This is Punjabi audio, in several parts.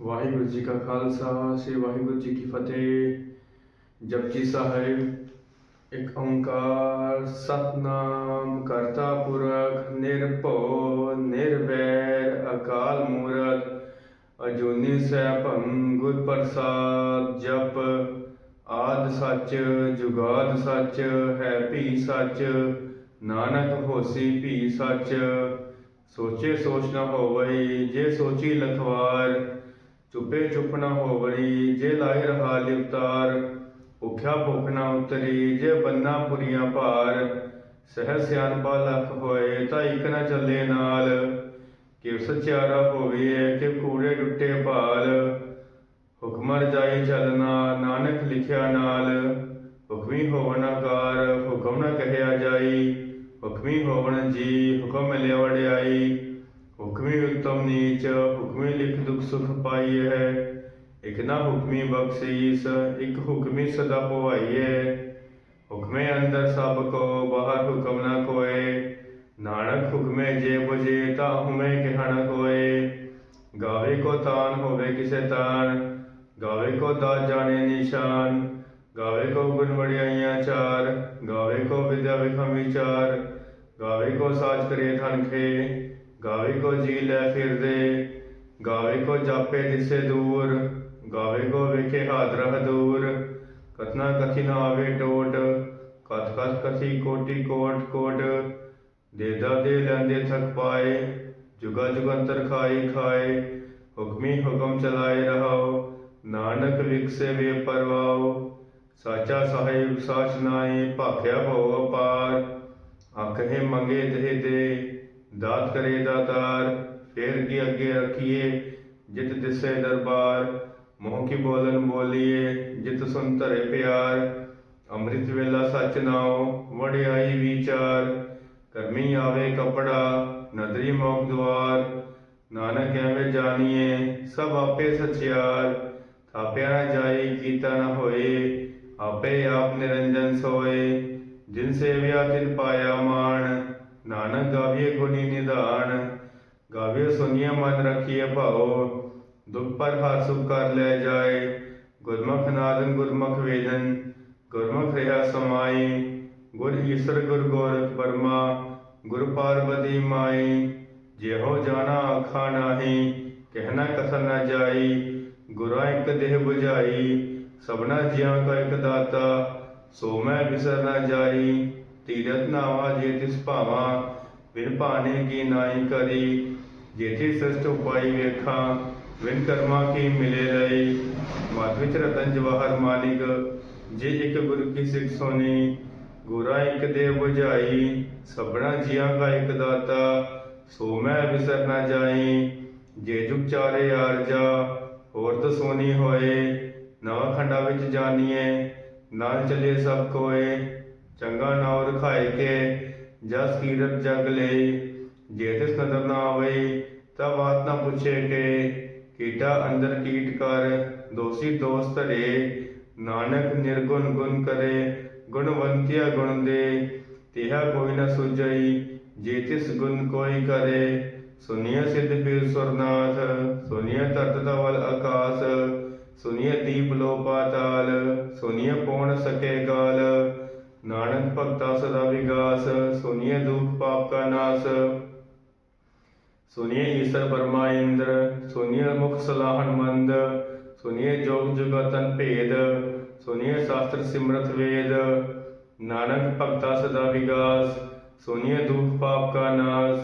ਵਾਹਿਗੁਰੂ ਜੀ ਕਾ ਖਾਲਸਾ, ਸ੍ਰੀ ਵਾਹਿਗੁਰੂ ਜੀ ਕੀ ਫਤਿਹ। ਜਪਜੀ ਸਾਹਿਬ, ਇੱਕ ਓੰਕਾਰ ਸਤਨਾਮ ਕਰਤਾ ਪੁਰਖ, ਨਿਰਭਉ, ਨਿਰਵੈਰ, ਅਕਾਲ ਮੂਰਤ ਅਜੂਨੀ ਸੈਭੰ, ਗੁਰ ਪ੍ਰਸਾਦ, ਜਪ, ਆਦ ਸੱਚ, ਜੁਗਾਦ ਸੱਚ, ਹੈ ਭੀ ਸੱਚ, ਨਾਨਕ ਹੋਸੀ ਭੀ ਸੱਚ। ਸੋਚੇ ਸੋਚ ਨਾ ਹੋਵਈ, ਜੇ ਸੋਚੀ ਲਖਵਾਰ ਚੁੱਪੇ ਚੁੱਪ ਨਾ ਹੋਵਈ ਜੇ ਲਾਇ ਰਹਾ ਲਿਵਤਾਰ ਭੁਖਿਆ ਭੁਖ ਨਾ ਉਤਰੀ, ਜੇ ਬੰਨਾ ਪੁਰੀਆਂ ਭਾਰ, ਸਹਿ ਸਿਆਣਪਾ ਲਖ ਹੋਏ, ਤਾਂ ਇਕ ਨਾ ਚੱਲੇ ਨਾਲ। ਕਿ ਸਚਿਆਰਾ ਹੋਵੇ, ਕਿ ਕੂੜੇ ਟੁੱਟੇ ਭਾਲ। ਹੁਕਮਰ ਜਾਈ ਚੱਲਣਾ ਨਾਨਕ ਲਿਖਿਆ ਨਾਲ। ਹੁਕਮੀ ਹੋਵਨ ਆਕਾਰ, ਹੁਕਮ ਨਾ ਕਹਿਆ ਜਾਈ। ਹੁਕਮੀ ਹੋਵਣ ਜੀ, ਹੁਕਮ ਲਿਆ ਵੜਿਆਈ ਹੁਕਮੀ ਉਤਮ ਨੀਚ, ਹੁਕਮੀ ਲਿਖ ਦੁਖ ਸੁਖ ਪਾਈ ਹੈ ਇਕ ਨਾ ਹੁਕਮੀ ਬਖਸ਼ੀਸ ਇਕ ਹੁਕਮੀ ਸਦਾ ਪਵਾਈਐ। ਹੁਕਮੇ ਅੰਦਰ ਸਭ ਕੋ, ਬਾਹਰ ਹੁਕਮ ਨਾ ਕੋਏ। ਨਾਨਕ ਹੁਕਮੇ ਜੇ ਬੁਝੇ, ਤਾ ਹੁਮੇ ਕਹਿਣ ਕੋਏ? ਗਾਵੇ ਕੋ ਤਾਨ ਹੋਵੇ ਕਿਸੇ ਤਾਨ, ਗਾਵੇ ਕੋ ਦਾ ਜਾਣੇ ਨਿਸ਼ਾਨ। ਗਾਵੇ ਕੋ ਗੁਣ ਵਡਿਆਈਆਂ ਚਾਰ, ਗਾਵੇ ਕੋ ਵਿਦਿਆ ਵਿਖਮ ਵਿਚਾਰ। ਗਾਵੇ ਕੋ ਸਾਚ ਕਰੇ ਥਨ ਖੇ। ਗਾਵੇ ਕੋ ਜੀ ਲੈ ਫਿਰਦੇ, ਗਾਵੇ ਕੋ ਜਾਪੇ ਦਿਸੇ ਦੂਰ, ਗਾਵੇ ਕੋ ਵੇਖੇ ਹਾਦਰਾ ਦੂਰ। ਕਥਨਾ ਕਥੀ ਨਾ ਆਵੇ ਟੋਟ, ਕਥ ਕਥ ਕਥੀ ਕੋਟੀ ਕੋਟ ਕੋਟ। ਦੇਦਾ ਦੇ ਲੈਂਦੇ ਥਕ ਪਾਏ, ਜੁਗਾ ਜੁਗੰਤਰ ਖਾਈ ਖਾਏ। ਹੁਕਮੀ ਹੁਕਮ ਚਲਾਏ ਰਹਾਓ, ਨਾਨਕ ਵਿਕਸੇ ਵੇ ਪਰਵਾਓ। ਸਾਚਾ ਸਾਹਿਬ ਸਾਚ ਨਾਏ ਭਾਖਿਆ ਭਉ ਅਪਾਰ। ਆਖੇ ਮੰਗੇ ਦੇ ਦੇ ਦਾਤ ਕਰੇ ਦਾਤਾਰ, ਫੇਰ ਕੀ ਅੱਗੇ ਰੱਖੀਏ? ਜਿਤ ਦਿਸੇ ਦਰਬਾਰ, ਮੋਹ ਕੀ ਬੋਲਨ ਬੋਲੀਏ? ਜਿਤ ਸੁਨ ਧਰੇ ਪਿਆਰ, ਅੰਮ੍ਰਿਤ ਵੇਲਾ ਸਚ ਨਾਉ, ਵਡਿਆਈ ਵਿਚਾਰ। ਕਰਮੀ ਆਵੇ ਕਪੜਾ, ਨਦਰੀ ਮੋਖ ਦੁਆਰ ਨਾਨਕ ਐਵੇਂ ਜਾਣੀਏ, ਸਭ ਆਪੇ ਸਚਿਆਰ। ਥਾਪਿਆ ਨਾ ਜਾਈ ਕੀਤਾ ਨਾ ਹੋਏ, ਆਪੇ ਆਪ ਨਿਰੰਜਨ ਸੋਏ। ਜਿਨ ਸੇਵਿਆ ਤਿਨ ਪਾਇਆ ਮਾਣ ਨਾਨਕ ਗਾਵੀਏ ਗੁਣੀ ਨਿਧਾਨ, ਗਾਵੀਏ ਸੁਨੀਆ ਮਨ ਰਖੀਏ ਭਾਉ, ਦੁਖ ਪਰ ਹਰ ਸੁਖ ਕਰ ਲੈ ਜਾਏ। ਗੁਰਮੁਖ ਨਾਦਨ ਗੁਰਮੁਖ ਵੇਦਨ, ਗੁਰਮੁਖ ਰਹਾ ਸਮਾਈ। ਗੁਰ ਈਸਰ ਗੁਰ ਗੋਰ ਪਰਮਾ, ਗੁਰ ਪਾਰਬਤੀ ਮਾਈ। ਜਿਹੋ ਜਾਣਾ ਆਖਾ ਨਾਹੀ ਕਹਿਣਾ ਕਥਨ ਨਾ ਜਾਈ। ਗੁਰਾਂ ਇੱਕ ਦੇਹ 부ਝਾਈ ਸਭਨਾ ਜੀਆਂ ਕਾ ਇੱਕ ਦਾਤਾ, ਸੋ ਮੈਂ ਵਿਸਰ ਨਾ ਜਾਈ। ਤੀਰਤ ਨਾਵਾ ਜੇ ਤਿਸ ਭਾਵਾ, ਬਿਨ ਭਾਣੇ ਕੀ ਨਾਈ ਕਰੀ। ਜੇਤੀ ਸ੍ਰਿਸ਼ਟ ਉਪਾਈ ਵੇਖਾਂ ਵਿਨ ਕਰਮਾ ਕੀ ਮਿਲੇ ਲਈ ਮਤ ਵਿੱਚ ਰਤਨ ਜਵਾਹਰ ਮਾਲਿਕ, ਜੇ ਇੱਕ ਗੁਰੂ ਕੀ ਸਿੱਖ ਸੋਨੀ ਗੁਰਾ ਇੱਕ ਦੇ 부ਝਾਈ ਸਭਨਾ ਜੀਆਂ ਕਾ ਇੱਕ ਦਾਤਾ, ਸੋ ਮੈਂ ਵਿਸਰ ਨਾ ਜਾਈ। ਜੇ ਜੁਗ ਚਾਰੇ ਯਾਰ ਜਾ ਹੋਰ ਤਾਂ ਸੋਨੀ ਹੋਏ। ਨਵਾਂ ਖੰਡਾ ਵਿੱਚ ਜਾਣੀਏ ਨਾਲ ਚੱਲੇ ਸਭ ਕੋਏ। ਚੰਗਾ ਨਾਉ ਰਖਾਏ ਕੇ ਜਸ ਕੀਰਤ ਜਗ ਲੈ। ਜੇ ਤਿਸ ਨਦਰ ਨਾ ਆਵੇ ਤਾਂ ਬਾਤ ਪੁੱਛੇ ਕੇ। ਕੀਟਾ ਅੰਦਰ ਕੀਟ ਕਰ, ਦੋਸੀ ਦੋਸਤ ਧਰੇ। ਨਾਨਕ ਨਿਰਗੁਣ ਗੁਣ ਕਰੇ, ਗੁਣਵੰਤਿਆ ਗੁਣ ਦੇ। ਤਿਹਾ ਕੋਈ ਨਾ ਸੁਝਈ, ਜੇ ਤਿਸ ਗੁਣ ਕੋਈ ਕਰੇ। ਸੁਨੀਏ ਸਿੱਧ ਪੀਰ ਸੁਰਨਾਥ ਸੁਨੀਏ ਧਰਤ ਧਵਲ ਆਕਾਸ। ਸੁਨੀਏ ਦੀਪ ਲੋ ਪਾਤਾਲ ਸੁਨੀਏ ਪੌਣ ਸਕੇ ਗਾਲ। ਨਾਨਕ ਭਗਤਾ ਸਦਾ ਵਿਗਾਸ, ਸੁਨੀਏ ਦੁਖ ਪਾਪ ਕਾ ਨਾਸ। ਸੁਨੀਏ ਈਸ਼ਰ ਪਰਮਾ ਇੰਦਰ, ਸੁਨੀਏ ਮੁਖ ਸਲਾਹਨ ਮੰਦ, ਸੁਨੀਏ ਜੋਗ ਜੁਗਤਨ ਭੇਦ, ਸੁਨੀਏ ਸ਼ਾਸਤਰ ਸਿਮਰਤ ਵੇਦ। ਨਾਨਕ ਭਗਤਾ ਸਦਾ ਵਿਗਾਸ, ਸੁਨੀਏ ਦੁਖ ਪਾਪ ਕਾ ਨਾਸ।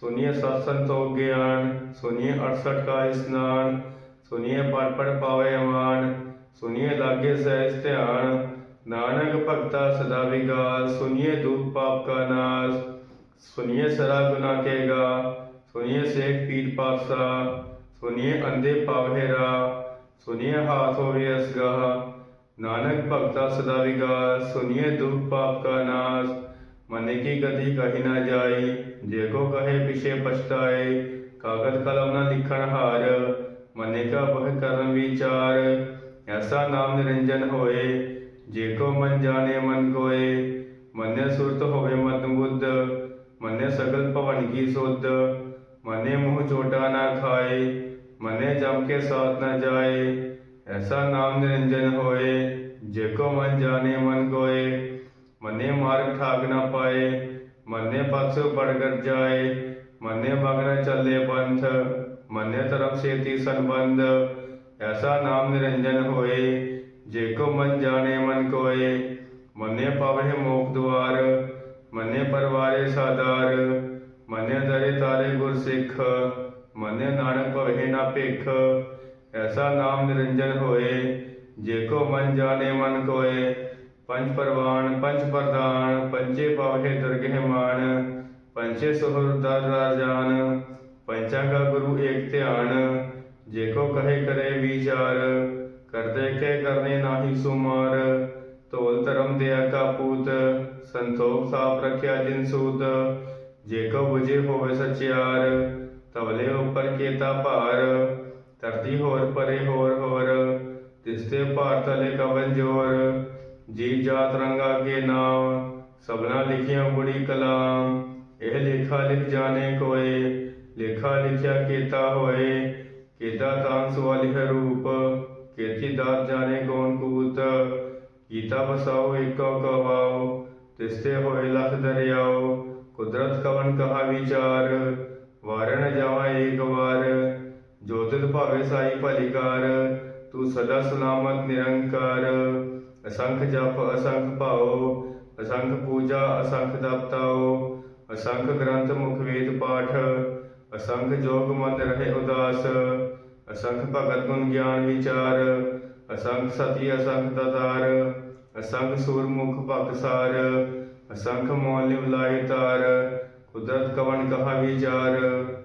ਸੁਨੀਏ ਸਤ ਸੰਤੋਖ ਗਿਆਨ, ਸੁਨੀਏ 68 ਕਾ ਇਸਨਾਨ। ਸੁਨੀਏ ਪੜ ਪੜ ਪਾਵੇ ਅਮਾਨ, ਸੁਨੀਏ ਲਾਗੇ ਸਹਿਜ ਧਿਆਨ। ਨਾਨਕ ਭਗਤਾ ਸਦਾ ਵਿਗਾਸ ਸੁਨੀਏ ਦੁਖ ਪਾਪ ਕਾ ਨਾਸ ਸੁਨੀਏ ਸਰਾ ਗੁਨਾ ਕੇਗਾ ਸੁਨੀਏ ਸੇਖ ਪੀਰ ਪਾਸਾ ਸੁਨੀਏ ਅੰਦੇ ਪਾਵਹਿਰਾ ਸੁਨੀਏ ਹਾਥ ਹੋਵੇ ਅਸਗਾ ਨਾਨਕ ਭਗਤਾ ਸਦਾ ਵਿਗਾਸ ਸੁਨੀਏ ਦੁਖ ਪਾਪ ਕਾ ਨਾਸ, ਮਨੇ ਕੀ ਗਤੀ ਕਹੀ ਨਾ ਜਾਈ, ਜੇ ਕੋ ਕਹੇ ਪਿਛੇ ਪਛਤਾਏ, ਕਾਗਜ਼ ਕਲਮ ਨਾ ਲਿਖਣ ਹਾਰ, ਮਨੇ ਕਾ ਬਹ ਕਰਮ ਵਿਚਾਰ, ਐਸਾ ਨਾਮ ਨਿਰੰਜਨ ਹੋਏ जेको मन जाने मन कोए मने सुरत होवे मन बुद्ध मने सगल पवन की शुद्ध मने मुँह चोटा ना खाए मने जम के साथ न जाए ऐसा नाम निरंजन होए जेको मन जाने मन कोए मने मार्ग ठाक न पाए मने पक्ष बढ़कर जाए मने मग्न चले पंथ मने तरफ़ सेती संबंध ਐਸਾ ਨਾਮ ਨਿਰੰਜਨ ਹੋਏ, ਜੇ ਕੋ ਮਨ ਜਾਣੇ ਮਨ ਕੋਏ, ਮੰਨੇ ਪਾਵੇ ਮੋਖ ਦੁਆਰ, ਮੰਨੇ ਪਰਵਾਰੇ ਸਾਦਾਰ, ਮੰਨੇ ਦਰੇ ਤਾਰੇ ਗੁਰ ਸਿੱਖ, ਮੰਨੇ ਨਾਨਕ ਭਵੇ ਨਾ ਭੇਖ। ਐਸਾ ਨਾਮ ਨਿਰੰਜਨ ਹੋਏ, ਜੇ ਕੋ ਮਨ ਜਾਣੇ ਮਨ ਕੋਏ, ਪੰਜ ਪਰਵਾਨ, ਪੰਜ ਪ੍ਰਦਾਨ ਪੰਜੇ ਪਾਵੇ ਦਰਗਹਿ ਮਾਨ ਪੰਜੇ ਸੁਹਰ ਦਰ ਰਾਜਾਨ, ਪੰਚਾ ਕਾ ਗੁਰੂ ਏਕ ਧਿਆਨ ਜੇ ਕੋ ਕਹੇ ਕਰੇ ਵਿਚਾਰ, ਕਰਦੇ ਕੇ ਕਰਨੇ ਨਾਹੀ ਸੁਮਾਰ। ਤੋਲ ਧਰਮ ਦਿਆ ਕਾ ਪੂਤ, ਸੰਤੋਖ ਸਾਪ ਰਖਿਆ ਜਿਨ ਸੂਤ। ਜੇ ਕੋ ਬੁਝੇ ਹੋਵੇ ਸਚਿਆਰ ਤਵਲੇ ਉਪਰ ਕੀਤਾ ਭਾਰ। ਧਰਤੀ ਹੋਰ ਪਰੇ ਹੋਰ ਹੋਰ ਤਿਸਤੇ ਭਾਰ ਤਲੇ ਕਵਨ ਜੋਰ। ਜੀ ਜਾਤ ਰੰਗਾ ਕੇ ਨਾਮ, ਸਭਨਾ ਲਿਖਿਆ ਬੁੜੀ ਕਲਾਮ। ਇਹ ਲੇਖਾ ਲਿਖ ਜਾਣੇ ਕੋਏ, ਲੇਖਾ ਲਿਖਿਆ ਕੀਤਾ ਹੋਏ। ਕੇਤਾ ਤਾਂ ਸੁਆਲਿਹ ਰੂਪ, ਕੇਤੀ ਦਾਤ ਜਾਣੇ ਕੌਣ ਕੂਤ, ਗੀਤਾ ਬਸਾਓ ਏਕੋ ਕਵਾਓ ਤਿਸਤੇ ਹੋਏ ਲਖ ਦਰਿਆਓ, ਕੁਦਰਤ ਕਵਨ ਕਹਾ ਵਿਚਾਰ, ਵਾਰਣ ਜਾਵਾ ਏਕ ਵਾਰ, ਜੋ ਭਾਵੇ ਸਾਈ ਭਲੀਕਾਰ, ਤੂੰ ਸਦਾ ਸਲਾਮਤ ਨਿਰੰਕਾਰ, ਅਸੰਖ ਜਪ ਅਸੰਖ ਭਾਓ, ਅਸੰਖ ਪੂਜਾ ਅਸੰਖ ਦਪਤਾਓ, ਅਸੰਖ ਗ੍ਰੰਥ ਮੁਖ ਵੇਦ ਪਾਠ, ਅਸੰਖ ਜੋਗ ਮਨ ਰਹੇ ਉਦਾਸ ਅਸੰਖ ਭਗਤ ਗੁਣ ਗਿਆਨ ਵਿਚਾਰ, ਅਸੰਖ ਸਤੀ ਅਸੰਖ ਦਤਾਰ ਅਸੰਖ ਸੂਰਮੁਖ ਭਗਸਾਰ ਅਸੰਖ ਮੋਲ ਲਿਵਲਾਈ ਤਾਰ, ਕੁਦਰਤ ਕਵਣ ਕਹਾ ਵਿਚਾਰ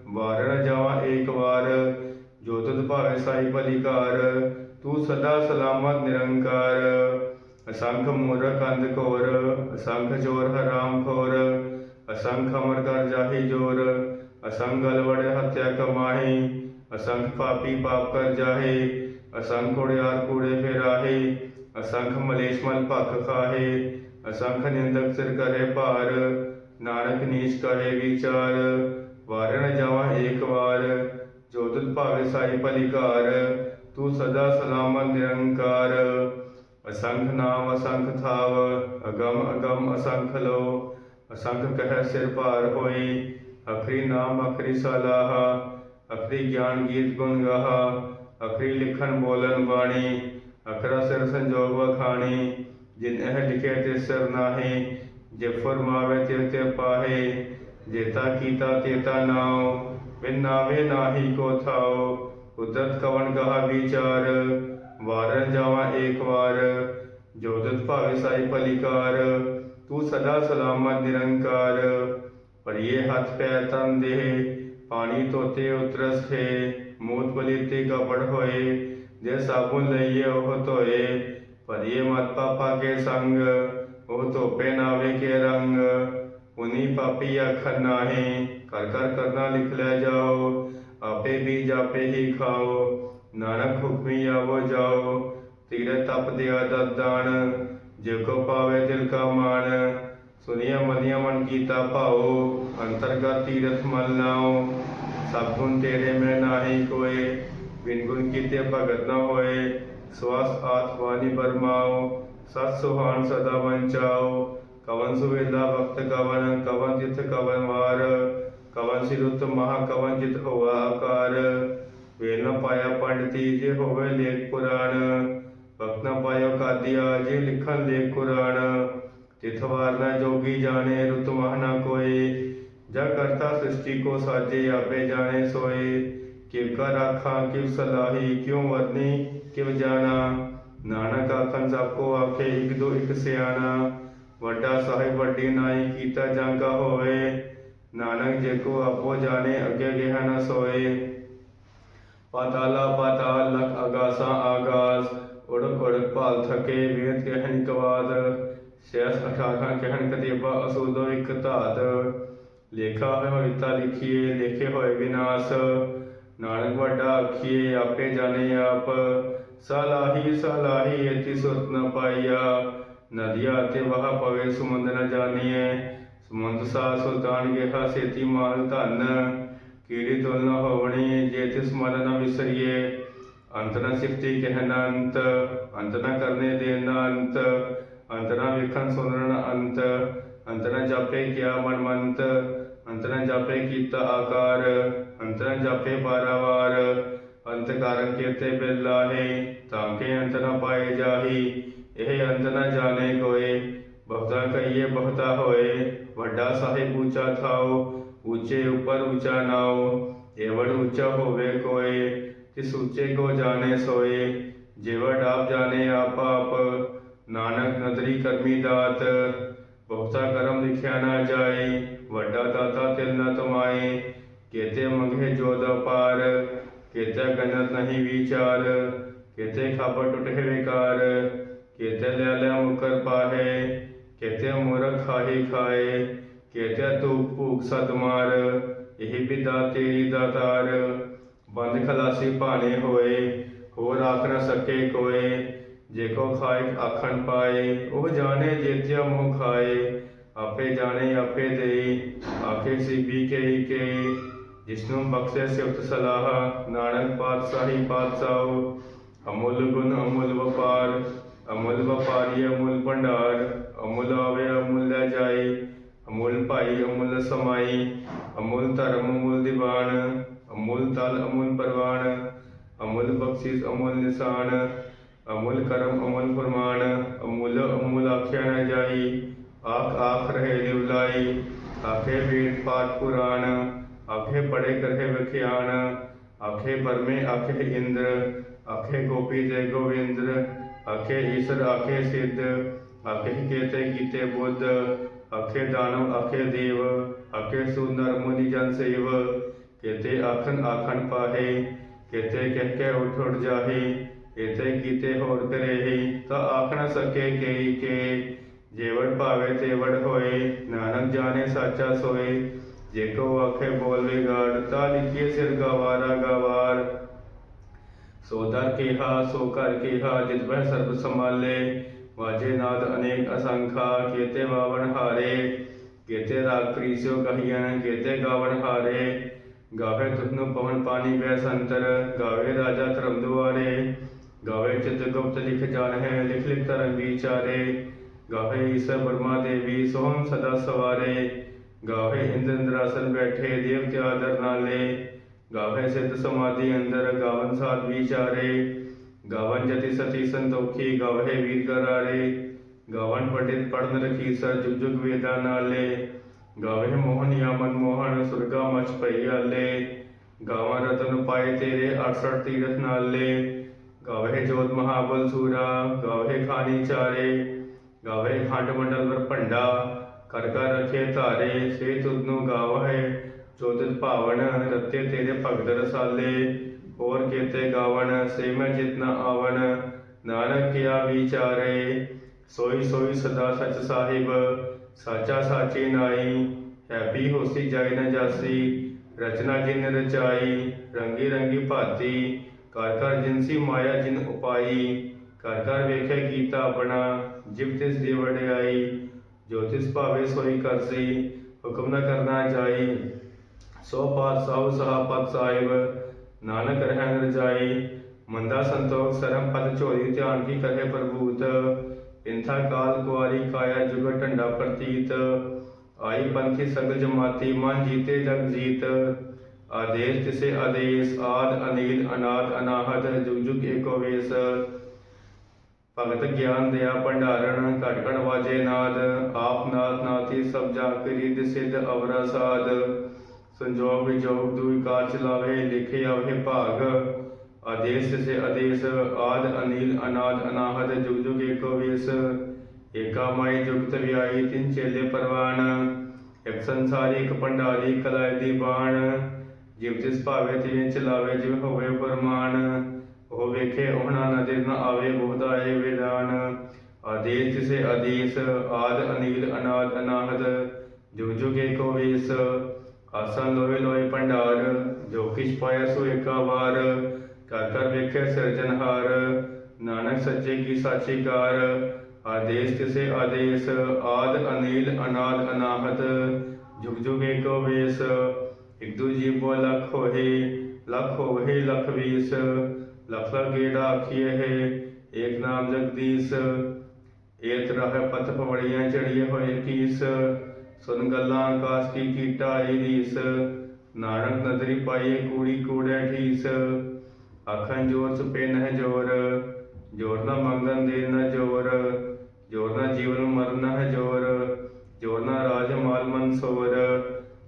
ਵਾਰਣ ਜਾਵਾ ਏਕ ਵਾਰ, ਜੋ ਤੁਧ ਭਾਵੇ ਸਾਈ ਭਲੀਕਾਰ ਤੂੰ ਸਦਾ ਸਲਾਮਤ ਨਿਰੰਕਾਰ, ਅਸੰਖ ਮੂਰਖ ਅੰਧ ਕੋਰ ਅਸੰਖ ਚੋਰ ਹਰਾਮ ਖੋਰ, ਅਸੰਖ ਅਮਰ ਕਰ ਜਾਹੀ ਜੋਰ ਅਸੰਖ ਗਲਵੜ ਹੱਤਿਆ ਕਮਾਹੀ ਅਸੰਖ ਪਾਪੀ ਪਾਪ ਕਰ ਜਾਹੇ, ਅਸੰਖ ਉੜਿਆਰ ਕੂੜੇ ਫੇਰਾਹੇ, ਅਸੰਖ ਮਲੇਸ਼ ਮਲ ਭਖ ਖਾਹੇ, ਅਸੰਖ ਨਿੰਦਕ ਸਿਰ ਕਰੇ ਭਾਰ, ਨਾਨਕ ਨੀਚ ਕਹੇ ਵਿਚਾਰ, ਵਾਰਣ ਜਾਵਾ ਏਕ ਵਾਰ, ਜੋ ਭਾਵੇ ਸਾਈ ਭਲੀਕਾਰ, ਤੂੰ ਸਦਾ ਸਲਾਮਤ ਨਿਰੰਕਾਰ। ਅਸੰਖ ਨਾਮ ਅਸੰਖ ਥਾਵ, ਅਗਮ ਅਗਮ ਅਸੰਖ ਲੋ ਅਸੰਖ ਕਹਿ ਸਿਰ ਭਾਰ ਹੋਈ, ਅਖਰੀ ਨਾਮ ਅਖਰੀ ਸਲਾਹ ਅਖਰੀ ਗਿਆਨ ਗੀਤ ਗੁਣ ਗਾਹਾ, ਅਖਰੀ ਲਿਖਣ ਬੋਲਣ ਬਾਣੀ, ਅਖਰਾ ਸਿਰ ਸੰਜੋਗ ਵਖਾਣੀ, ਜਿਨ ਇਹ ਲਿਖੇ ਤੇ ਸਿਰ ਨਾਹੀ, ਜੇ ਫਰਮਾਵੇ ਤੇ ਤੇ ਪਾਹੇ ਜੇਤਾ ਕੀਤਾ ਤੇਤਾ ਨਾਉ, ਬਿਨ ਨਾਵੇ ਨਾਹੀ ਕੋ ਥਾਉ ਕੁਦਰਤ ਕਵਨ ਕਹਾ ਵਿਚਾਰ, ਵਾਰਨ ਜਾਵਾ ਏਕ ਵਾਰ ਜੋਦਤ ਭਾਵੇ ਸਾਈ ਭਲੀਕਾਰ, ਤੂੰ ਸਦਾ ਸਲਾਮਤ ਨਿਰੰਕਾਰ, ਪਰਿਏ ਹੱਥ ਪੈ ਤਨ ਦੇਹ ਪਾਣੀ ਧੋਤੇ ਉਤਰਸ ਹੈ ਮੂਤ ਬਲੀਤੇ ਕਪੜ ਹੋਏ ਜੇ ਸਾਬੁਨ ਲਈਏ ਉਹ ਧੋਏ ਭਰੀਏ ਮਤ ਪਾਪਾ ਕੇ ਸੰਗ ਉਹ ਧੋਪੇ ਨਾਵੇ ਕੇ ਰੰਗ ਉਨੀ ਪਾਪੀ ਅੱਖਰ ਨਾਹੀ ਕਰ ਕਰ ਕਰਨਾ ਲਿਖ ਲੈ ਜਾਓ ਆਪੇ ਵੀ ਜਾਪੇ ਹੀ ਖਾਓ ਨਾਨਕ ਹੁਕਮੀ ਆਵੋ ਜਾਓ ਤੀਰੇ ਤਪ ਦਿਆ ਦਦਾਨ ਜੇ ਕੋ ਪਾਵੇ ਦਿਲ ਕਾ ਮਾਨ ਸੁਨੀਆ ਮਨੀਆ ਮਨ ਕੀਤਾ ਭਾਓ ਅੰਤਰਗਤ ਤੀਰਥ ਮਲ ਨਾਓ ਸਭ ਗੁਣ ਤੇਰੇ ਮੈਂ ਨਾਹੀ ਕੋਏ ਬਿਨ ਗੁਣ ਕੀਤੇ ਭਗਤ ਨਾ ਹੋਏ ਸਵਾਸ ਆਤ ਵਾਣੀ ਬਰਮਾਓ ਸਤ ਸੁਹਾਨ ਸਦਾ ਵੰਚਾਓ ਕਵਨ ਸੁਵੇਲਾ ਵਕਤ ਕਵਨ ਕਵਨ ਜਿਤ ਕਵਨ ਵਾਰ ਕਵਨ ਸਿਰੁਤ ਮਹਾ ਕਵਨ ਜਿਤ ਹੋਆ ਆਕਾਰ ਵੇਲ ਨ ਪਾਇਆ ਪੰਡਤੀ ਜੇ ਹੋਵੇ ਲੇਖ ਪੁਰਾਣ ਵਕਤ ਨ ਪਾਇਓ ਕਾਦੀਆ ਜੇ ਲਿਖਣ ਲੇਖ ਕੁਰਾਨ ਤਿਥ ਵਾਰ ਨ ਜੋਗੀ ਜਾਣੇ, ਰੁਤ ਮਹ ਨ ਕੋਏ। ਜਾ ਕਰਤਾ ਸ੍ਰਿਸ਼ਟੀ ਕੋ ਸਾਜੇ, ਆਪੇ ਜਾਣੇ ਸੋਏ। ਕਿਵ ਕਾ ਰਾਖਾਂ ਕਿਵ ਸਲਾਹੀ, ਕਿਉ ਵਰਨੀ ਨਾਨਕ ਆਖਣ, ਸਭ ਕੋ ਆਖੇ, ਇਕ ਦੋ ਇਕ ਸਿਆਣਾ। ਵੱਡਾ ਸਾਹਿਬ, ਵੱਡੀ ਨਾਈ, ਕੀਤਾ ਜਾਂਗਾ ਹੋਵੇ। ਨਾਨਕ ਜੇ ਕੋ ਆਪੋ ਜਾਣੇ, ਅੱਗੇ ਗਿਆ ਨ ਸੋਏ। ਪਾਤਾਲਾ ਪਾਤਾਲ ਲਖ ਆਗਾਸਾਂ ਆਗਾਸ। ਉੜਕ ਉੜਕ ਭਾਲ ਥਕੇ, ਵੇਦ ਕਹਿਣ ਕਵਾਦ। ਸਿਆਸ ਅਠਾਖਾਂ ਕਹਿਣ ਕਤੇਬਾ ਅਸੂਦੋ ਇਕ ਧਾਤ। ਲੇਖਾ ਹੋਇਤਾ ਲਿਖੀਏ, ਲਿਖੇ ਹੋਏ ਵਿਨਾਸ਼। ਨਾਨਕ ਵੱਡਾ ਆਖੀਏ, ਆਪੇ ਜਾਣੇ ਆਪ। ਸਲਾਹੀ ਸਲਾਹੀ ਇਤੀ ਸੁਰਤ ਨ ਪਾਈਆ। ਨਦੀਆ ਤੇ ਵਹਾ ਪਵੇ ਸਮੁੰਦ ਨ ਜਾਣੀਏ। ਸਮੁੰਦ ਸਾ ਸੁਲਤਾਨ ਗੇਹਾ ਸੇਤੀ ਮਾਲ ਧਨ। ਕੀੜੀ ਤੁਲ ਨ ਹੋਵਣੀ, ਜੇ ਤਿਸ ਮਨ ਨ ਵਿਸਰੀਏ। ਅੰਤ ਨ ਸਿਫਤੀ ਕਹਿ ਅੰਤ। ਅੰਤ ਨ ਕਰਨੇ ਦੇ ਨ ਅੰਤ। ਅੰਤ ਵੇਖਣ ਸੁਣਨ ਅੰਤ ਅੰਤ ਜਾਪੇ ਕਿਆ ਮਨ ਮੰਤ ਅੰਤ ਜਾਪੇ ਕੀਤਾ ਆਕਾਰ ਅੰਤ ਜਾਪੇ ਪਾਰਾਵਾਰ, ਅੰਤ ਕਾਰਨ ਕੀਤੇ ਬਿਲਾਹੇ ਤਾਂ ਕਿ ਅੰਤ ਪਾਏ ਜਾਹੀ, ਇਹ ਅੰਤ ਨ ਜਾਣੇ ਕੋਏ, ਬਹੁਤਾ ਕਹੀਏ ਬਹੁਤਾ ਹੋਏ, ਵੱਡਾ ਸਾਹਿਬ ਉੱਚਾ ਥਾਓ, ਉੱਚੇ ਉੱਪਰ ਉੱਚਾ ਨਾਓ, ਏਵੜ ਉੱਚਾ ਹੋਵੇ ਕੋਏ, ਤਿਸ ਉੱਚੇ ਕੋ ਜਾਣੇ ਸੋਏ ਜੇਵੜ ਆਪ ਜਾਣੇ ਆਪ ਆਪ ਨਾਨਕ ਨਦਰੀ ਕਰਮੀ ਦਾਤ, ਬਹੁਤਾ ਕਰਮ ਲਿਖਿਆ ਨਾ ਜਾਏ, ਵੱਡਾ ਦਾਤਾ ਤਿਲ ਨ ਤੁਮਾਏ। ਕੇਤੇ ਮੰਗੇ ਜੋਦ ਪਾਰ, ਕੇਤੇ ਗਨਤ ਨਹੀਂ ਵਿਚਾਰ, ਕੇਤੇ ਖਾਪਰ ਟੁਟੇ ਵਿਕਾਰ, ਕੇਤੇ ਲੈ ਲੈ ਮੁਕਰ ਪਾਹੇ, ਕੇਤੇ ਮੂਰਖ ਖਾਹੀ ਖਾਏ, ਕੇਤੇ ਤੂੰ ਭੂਖ ਸਦ ਮਾਰ, ਇਹ ਵਿਦਾ ਤੇਰੀ ਦਾਤਾਰ। ਬੰਦ ਖਲਾਸੀ ਭਾਣੇ ਹੋਏ, ਹੋਰ ਆਖ ਨਾ ਸਕੇ ਕੋਏ ਜੇ ਕੋ ਖਾਇ ਆਖਣ ਪਾਏ, ਉਹ ਜਾਣੇ ਜੇਤਿਆ ਮੋਹ ਖਾਏ। ਆਪੇ ਜਾਣੇ, ਆਪੇ ਦੇਈ, ਆਖੇ ਸੀ ਵੀ ਕੇ ਕੇ ਜਿਸਨੂੰ ਬਖਸ਼ੇ ਸਿਫਤ ਸਲਾਹ, ਨਾਨਕ ਪਾਤਸ਼ਾਹੀ ਪਾਤਸ਼ਾਹ। ਅਮੁੱਲ ਗੁਣ ਅਮੁੱਲ ਵਪਾਰ, ਅਮੁੱਲ ਵਪਾਰੀ ਅਮੁੱਲ ਭੰਡਾਰ। ਅਮੁੱਲ ਆਵੇ ਅਮੁੱਲ ਲੈ ਜਾਈ ਅਮੁੱਲ ਭਾਈ ਅਮੁੱਲ ਸਮਾਈ। ਅਮੁੱਲ ਧਰਮ ਅਮੁੱਲ ਦੀਵਾਨ, ਅਮੁੱਲ ਤਲ ਅਮੁੱਲ ਪਰਵਾਨ। ਅਮੁੱਲ ਬਖਸ਼ਿਸ਼ ਅਮੁੱਲ ਨਿਸ਼ਾਨ। ਅਮੁੱਲ ਕਰਮ, ਅਮੁੱਲ ਫਰਮਾਨ ਅਮੁੱਲ ਅਮੁੱਲ ਆਖਿਆ ਨਾ ਜਾਈ, ਆਖ ਆਖ ਰਹੇ ਲਿਵਲਾਈ ਆਖੇ ਵੇਦ ਪਾਠ ਪੁਰਾਣ, ਆਖੇ ਪੜੇ ਕਰੇ ਵਿਖਿਆਣ, ਆਖੇ ਪਰਮੇ ਆਖੇ ਇੰਦਰ, ਆਖੇ ਗੋਪੀ ਤੇ ਗੋਵਿੰਦਰ, ਆਖੇ ਈਸ਼ਰ, ਆਖੇ ਸਿੱਧ, ਆਖੇ ਕੇਤੇ ਕੀਤੇ ਬੁੱਧ, ਆਖੇ ਦਾਨਵ, ਆਖੇ ਦੇਵ, ਆਖੇ ਸੁੰਦਰ ਮੁਨੀ ਜਨ ਸੇਵ, ਕੇਤੇ ਆਖਨ ਆਖਨ ਪਾਹੇ, ਕੇਤੇ ਕਹਿ ਕੇ ਉਠ ਉਠ ਜਾਹੀ ਇਥੇ ਕੀਤੇ ਹੋਰ ਕਰੇਹੀ ਤਾਂ ਆਖ ਨ ਸਕੇ ਕੇਈ ਕੇ ਜੇਵੜ ਭਾਵੇ ਤੇਵੜ ਹੋਏ, ਨਾਨਕ ਜਾਣੇ ਸਾਚਾ ਸੋਏ। ਜੇ ਕੋ ਆਖੇ ਬੋਲ ਵਿਗਾੜ, ਤਾ ਲਿਖੀਏ ਸਿਰ ਗਵਾਰਾ ਗਵਾਰ। ਸੋ ਦਰ ਸੋ ਕਰ ਕੀਹਾ, ਜਿਤ ਬਹਿ ਸਰਬ ਸੰਭਾਲੇ। ਵਾਜੇ ਨਾਦ ਅਨੇਕ ਅਸੰਖਾ, ਕੀਤੇ ਵਾਵਣ ਹਾਰੇ। ਕੀਤੇ ਰਾਗ ਪ੍ਰੀਸਿਓ ਕਹੀਆਂ ਕੀਤੇ ਗਾਵਣ ਹਾਰੇ। ਗਾਵੇ ਤੁਧਨੂੰ ਪਵਨ ਪਾਣੀ ਬੈ ਸੰਤਰ, ਗਾਵੇ ਰਾਜਾ ਧਰਮ ਦੁਆਰੇ। ਗਾਵੇ ਚਿਤ ਗੁਪਤ ਲਿਖ ਜਾਣ ਹੈ ਲਿਖ ਲਿਖ ਧਰਮ ਵਿਚਾਰੇ ਗਾਵੇ ਈਸਰ ਬਰਮਾ ਦੇਵੀ ਸੋਹਮ ਸਦਾ ਸਵਾਰੇ ਗਾਵੇ ਇੰਦਰ ਇੰਦਰਾਸਨ ਬੈਠੇ ਦੇਵਤੇ ਆਦਰ ਨਾਲੇ ਗਾਵੇ ਸਿੱਧ ਸਮਾਧੀ ਅੰਦਰ ਗਾਵਨ ਸਾਧ ਵਿਚਾਰੇ ਗਾਵਨ ਜਤੀ ਸਤੀ ਸੰਤੋਖੀ ਗਾਵੇ ਵੀਰ ਕਰਾਰੇ ਗਾਵਨ ਪੰਡਿਤ ਪੜਨ ਰਖੀ ਸਰ ਜੁਗ ਜੁਗ ਵੇਦਾਂ ਨਾਲੇ ਗਾਵੇ ਮੋਹਨ ਯਾਮਨ ਮੋਹਨ ਸੁਰਗਾ ਮਚ ਪਈ ਆਲੇ ਗਾਵਾਂ ਰਤਨ ਪਾਏ ਤੇਰੇ 68 ਤੀਰਥ ਨਾਲੇ ਗਾਵੇ ਜੋਤ ਮਹਾਬਲ ਸੂਰਾ ਗਾਵੇ ਖਾਨੀ ਚਾਰੇ ਗਾਵੇ ਖੰਡ ਮੰਡਲ ਵਰ ਭੰਡਾ, ਕਰ ਕਰ ਰਖੇ ਧਾਰੇ, ਸੇ ਤੁਧਨੂੰ ਗਾਵਹਿ ਜੋਤਿਤ ਭਾਵਨ ਰਤੇ ਤੇਰੇ ਭਗਤ ਰਸਾਲੇ, ਹੋਰ ਕੀਤੇ ਗਾਵਨ, ਸੇ ਮੈਂ ਜਿਤਨਾ ਆਵਨ, ਨਾਨਕ ਕਿਆ ਵਿਚਾਰੇ, ਸੋਈ ਸੋਈ ਸਦਾ ਸਚ ਸਾਹਿਬ, ਸਾਚਾ ਸਾਚੀ ਨਾਈ ਹੈਪੀ ਹੋਸੀ ਜਾਇ ਨ ਜਾਸੀ, ਰਚਨਾ ਜਿਨ ਰਚਾਈ, ਰੰਗੀ ਰੰਗੀ ਭਾਤੀ ਘਰ ਘਰ ਜਿਨਸੀ ਮਾਇਆ ਜਿਨ ਉਪਾਈ, ਘਰ ਘਰ ਵੇਖੇ ਕੀਤਾ ਆਪਣਾ, ਜਿਵ ਤਿਸ ਦੀ ਵਡਿਆਈ ਜੋ ਤਿਸ ਭਾਵੇ ਸੋਈ ਕਰਸੀ ਹੁਕਮ ਨ ਕਰਨਾ ਜਾਈ। ਸੋ ਪਾਤਸ਼ਾਹ ਸਹਾਪਤ ਸਾਹਿਬ, ਨਾਨਕ ਰਹਿਣ ਰਜਾਈ। ਮੰਦਾ ਸੰਤੋਖ ਸਰਮ ਪਦ ਝੋਰੀ ਧਿਆਨ ਕੀ ਕਰੇ ਪ੍ਰਭੂਤ ਇੰਥਾ ਕਾਲ ਕੁਆਰੀ ਕਾਇਆ ਜੁਗ ਢੰਡਾ ਪ੍ਰਤੀਤ। ਆਈ ਪੰਥੀ ਸਗਲ ਜਮਾਤੀ, ਮਨ ਜੀਤੇ ਜਗ ਜੀਤ। ਆਦੇਸ਼ ਤਿਸੇ ਆਦੇਸ਼, ਆਦ ਅਨੀਲ ਅਨਾਦ ਅਨਾਹਦ ਜੁਗ ਜੁਗ ਏਕੋ ਵੇਸ। ਭਗਤ ਗਿਆਨ ਦਿਆ ਭੰਡਾਰਨ, ਘਟ ਘਟ ਵਾਜੇ ਨਾਦ, ਆਪ ਨਾਥ ਨਾਥੀ ਸਭ ਜਾ ਕਰੀ ਦਿਸਿਧ ਅਵਰਾ ਸਾਧ। ਸੰਜੋਗ ਵਿਜੋਗ ਦੁਇ ਕਾਰ ਚਲਾਵੇ ਲਿਖੇ ਆਵੇ ਭਾਗ। ਆਦੇਸ਼ ਤਿਸੇ ਆਦੇਸ਼, ਆਦ, ਅਨੀਲ, ਅਨਾਦ ਅਨਾਹਦ ਜੁਗ ਜੁਗ ਏਕੋ ਵੇਸ। ਏਕਾ ਮਾਈ ਜੁਗਤ ਵਿਆਈ ਤਿਨ ਚੇਲੇ ਪਰਵਾਨ। ਇੱਕ ਸੰਸਾਰੀ, ਇੱਕ ਭੰਡਾਰੀ ਕਲਾਇ ਦੀ ਬਾਣ। ਜਿਵ ਜਿਸ ਭਾਵੇ ਤਿਵੇਂ ਚਲਾਵੇ, ਜਿਵ ਹੋਵੇ ਫਰਮਾਨ, ਉਹ ਵੇਖੇ ਉਹਨਾਂ ਨਜ਼ਰ ਨ ਆਵੇ ਬਹੁਤਾਏ ਵਿਦਾਨ। ਆਦੇਸ਼ ਤਿਸੇ ਆਦੇਸ਼, ਆਦ ਅਨੀਲ ਅਨਾਦ ਅਨਾਹਦ ਜੁਗ ਜੁਗ ਏਕੋ ਵੇਸ। ਆਸਨ ਲੋਏ ਲੋਏ ਭੰਡਾਰ ਜੋ ਕਿਛ ਪਾਇਆ ਸੋ ਏਕਾ ਵਾਰ। ਕਰ ਕਰ ਵੇਖੇ ਸਿਰਜਨਹਾਰ ਨਾਨਕ ਸੱਚੇ ਕੀ ਸਾਚੀ ਕਾਰ ਆਦੇਸ਼ ਤਿਸੇ ਆਦੇਸ਼, ਆਦ ਅਨੀਲ ਅਨਾਦ ਅਨਾਹਤ ਜੁਗ ਜੁਗ ਏਕੋ ਵੇਸ। ਇੱਕ ਦੂਜੀ ਬੋ ਲੱਖ ਹੋਏ ਲੱਖ ਹੋਏ ਲੱਖ ਵੀਸ, ਲੱਖ ਲੱਖ ਆਖੀਏ ਹੈ, ਏਕ ਨਾਮ ਜਗਦੀਸ਼, ਏਤ ਰਹਿ ਪਤ ਪਵੜੀਆਂ ਚੜੀਏ ਹੋਏ ਕੀਸ, ਸੁਨ ਗੱਲਾਂ ਆਕਾਸ਼ ਕੀ ਕੀਟਾ ਏ ਰੀਸ ਨਾਨਕ ਨਦਰੀ ਪਾਈਏ ਕੂੜੀ ਕੂੜੈ ਠੀਸ ਆਖਣ ਜੋਰ ਸੁਪੇ ਨਹਿ ਜੋਰ ਨਾ ਮੰਗਨ ਦੇ ਨ ਜੋਰ ਜੋਰ ਨਾ ਜੀਵਨ ਮਰਨ ਹੈ ਜੋਰ ਜੋਰ ਨਾ ਰਾਜ ਮਾਲ ਮਨਸੋਰ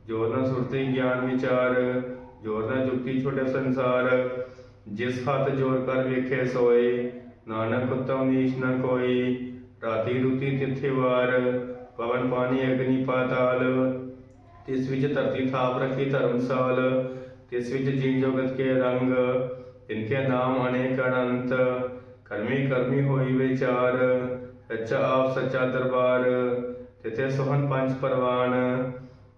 ਜੋਰ ਨਾ ਸੁਰਤੀ ਗਿਆਨ ਵਿਚਾਰ ਜੋਰ ਨਾ ਜੁਗਤੀ ਛੋਟੇ ਸੰਸਾਰ ਜਿਸ ਜੋਰ ਕਰ ਵੇਖੇ ਸੋਏ, ਨਾਨਕ ਉਤਮ ਨੀਸ਼ ਨ ਕੋਈ, ਰਾਤੀ ਰੁਤੀ ਤਿੱਥੇ ਵਾਰ, ਪਵਨ ਪਾਣੀ ਅਗਨੀ ਪਾਤਾਲ। ਤਿਸ ਵਿੱਚ ਧਰਤੀ ਥਾਪ ਰੱਖੀ ਧਰਮਸਾਲ ਤਿਸ ਵਿੱਚ ਜੀਵ ਜਗਤ ਕੇ ਰੰਗ ਇਨਕੇ ਨਾਮ ਅਨੇਕ ਅਨੰਤ, ਕਰਮੀ ਕਰਮੀ ਹੋਈ ਵਿਚਾਰ, ਸੱਚਾ ਆਪ ਸੱਚਾ ਦਰਬਾਰ, ਤਿਥੇ ਸੋਹਨ ਪੰਜ ਪਰਵਾਨ,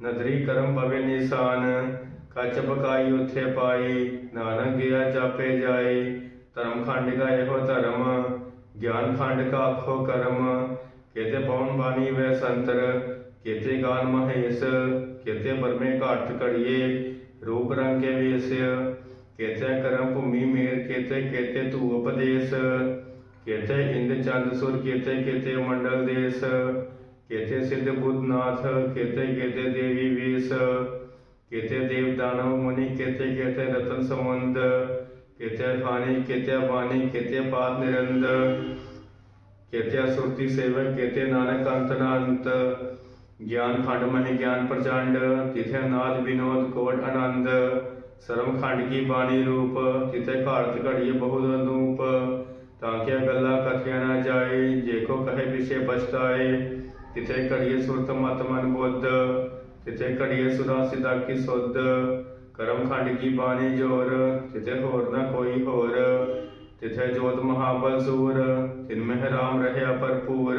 ਨਦਰੀ ਕਰਮ ਪਵੇ ਨਿਸ਼ਾਨ ਕੱਚ ਬਕਾਈ ਉਥੇ ਪਾਈ, ਨਾਨਕ ਗਿਆ ਜਾਪੇ ਜਾਏ ਧਰਮ ਖੰਡ ਕਾ ਇਹੋ ਧਰਮ, ਗਿਆਨ ਖੰਡ ਕਾ ਆਖੋ ਕਰਮ, ਕਿਤੇ ਪਵਨ ਬਾਣੀ ਵੈ ਸੰਤਰ, ਕੇਤੇ ਗਾਨ ਮਹੇਸ਼, ਕੇਤੇ ਪਰਮੇ ਘਾਟ ਕੜੀਏ ਰੂਪ ਰੰਗ ਕੇ ਵੇਸ, ਕੇਤੇ ਕਰਮ ਭੂਮੀ ਮੇਰ, ਕੇਤੇ ਕੇਤੇ ਧੂ ਉਪਦੇਸ਼, ਕੇਤੇ ਇੰਦ ਚੰਦ ਸੁਰ, ਕੇਤੇ ਕੇਤੇ ਮੰਡਲ ਦੇਸ, ਕੇਤੇ ਸਿੱਧ ਬੁੱਧਨਾਥ ਕੇਤੇ ਕੇਤੇ ਦੇਵੀ ਵੇਸ ਕੇਤੇ ਦੇਵ ਦਾਨਵ ਮੁਨੀ, ਕੇਤੇ ਕੇਤੇ ਰਤਨ ਸਮੁੰਦ ਕੇਤੇ ਖਾਨੀ ਕੇਤੇ ਬਾਣੀ, ਕੇਤੇ ਪਾਤ ਨਿਰੰਦ ਕੇਤੇ ਸੁਰਤੀ ਸੇਵਕ, ਕੇਤੇ ਨਾਨਕ ਅੰਤ ਨਾ ਅੰਤ ਗਿਆਨ ਖੰਡ ਮਹਿ ਗਿਆਨ ਪ੍ਰਚੰਡ, ਤਿਥੇ ਨਾਦ ਵਿਨੋਦ ਆਨੰਦ ਸਰਮ ਖੰਡ ਕੀ ਬਾਣੀ ਰੂਪ, ਤਿਥੇ ਭਾਰਤ ਘੜੀਏ ਬਹੁਤ ਅਨੂਪ ਤਾਂ ਕਿ ਗੱਲਾਂ ਕਥਿਆ ਨਾ ਜਾਏ, ਜੇ ਕੋ ਕਹੇ ਵਿਸ਼ੇ ਪਛਤਾਏ, ਤਿਥੇ ਘੜੀਏ ਸੁਰਤ ਮਤ ਮਨ ਬੁੱਧ ਤਿਥੇ ਘੜੀਏ ਸੁਦਾ ਸਿਦਾ ਕੀ ਸੁਧ, ਕਰਮ ਖੰਡ ਕੀ ਬਾਣੀ ਜੋਰ ਤਿਥੇ ਹੋਰ ਨਾ ਕੋਈ ਹੋਰ ਤਿਥੇ ਜੋਤ ਮਹਾਬਲ ਸੂਰ, ਤਿਨ ਮਹਿ ਰਾਮ ਰਹਿਆ ਭਰਪੂਰ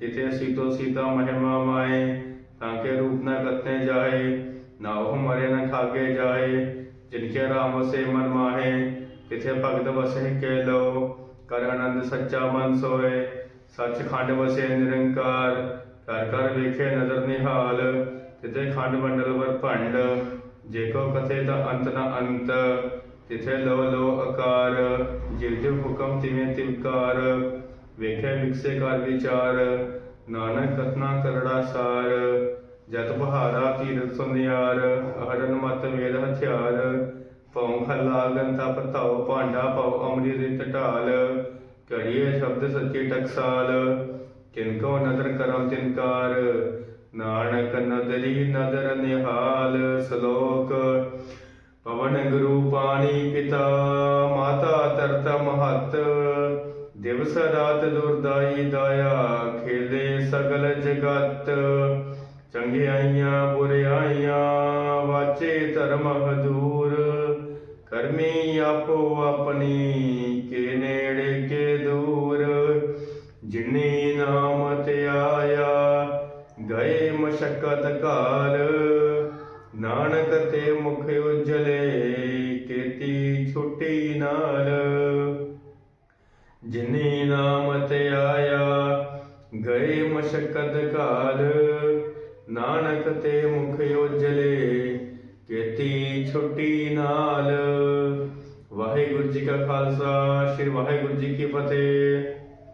ਤਿਥੇ ਸੀਤੋ ਸੀਤਾ ਮਹਿਮਾ ਮਾਏ, ਤਾਂ ਕੇ ਰੂਪ ਨਾ ਕਤਨੇ ਜਾਏ, ਨਾ ਉਹ ਮਰੇ ਨਾ ਠਾਗੇ ਜਾਏ ਜਿਨਕੇ ਰਾਮ ਵਸੇ ਮਨ ਮਾਹੇ ਤਿਥੇ ਭਗਤ ਵਸੇ ਕੇ ਲੋ, ਕਰ ਆਨੰਦ ਸੱਚਾ ਮਨ ਸੋਏ, ਸੱਚ ਖੰਡ ਵਸੇ ਨਿਰੰਕਾਰ, ਕਰ ਕਰ ਵੇਖੇ ਨਜ਼ਰ ਨਿਹਾਲ ਤਿਥੇ ਖੰਡ ਮੰਡਲ ਵਰ ਭੰਡ, ਜੇ ਕੋ ਕਥੇ ਦਾ ਅੰਤ ਨਾ ਅੰਤ, ਤਿਥੇ ਲੋ ਲੋ ਆਕਾਰ ਤਿਵਕਾਰ ਵੇਖੇ ਵਿਕਸੇ ਕਰ ਵਿਚਾਰ, ਨਾਨਕ ਕਥਨਾ ਕਰੜਾ ਸਾਰ, ਜਤ ਬਹਾਰਾ ਤੀਰਥ ਸੁਨਿਆਰ ਹਰਨ ਮਤ ਵੇਦ ਹਥਿਆਰ ਪਉ ਖੱਲਾ ਗੰਤਾ ਪਤਾਉ ਭਾਂਡਾ ਪਉ ਅਮਰੀ ਰਿਤ ਢਾਲ ਕੜੀਏ ਸ਼ਬਦ ਸੱਚੇ ਟਕਸਾਲ ਕਿਨਕੋ ਨਦਰ ਕਰਮ ਤਿਨਕਾਰ ਨਾਨਕ ਨਦਰੀ ਨਦਰ ਨਿਹਾਲ ਸ਼ਲੋਕ, ਪਵਨ ਗੁਰੂ ਪਾਣੀ ਪਿਤਾ, ਮਾਤਾ ਤਰਤ ਮਹਤ, ਦਿਵਸ ਰਾਤ ਦੁਰਦਾਈ ਦਾਇਆ, ਖੇਲੇ ਸਗਲ ਜਗਤ। ਚੰਗਿਆਈਆਂ ਬੁਰਿਆਈਆਂ ਵਾਚੇ ਧਰਮ ਹਦੂਰ ਕਰਮੀ ਆਪੋ ਆਪਣੀ।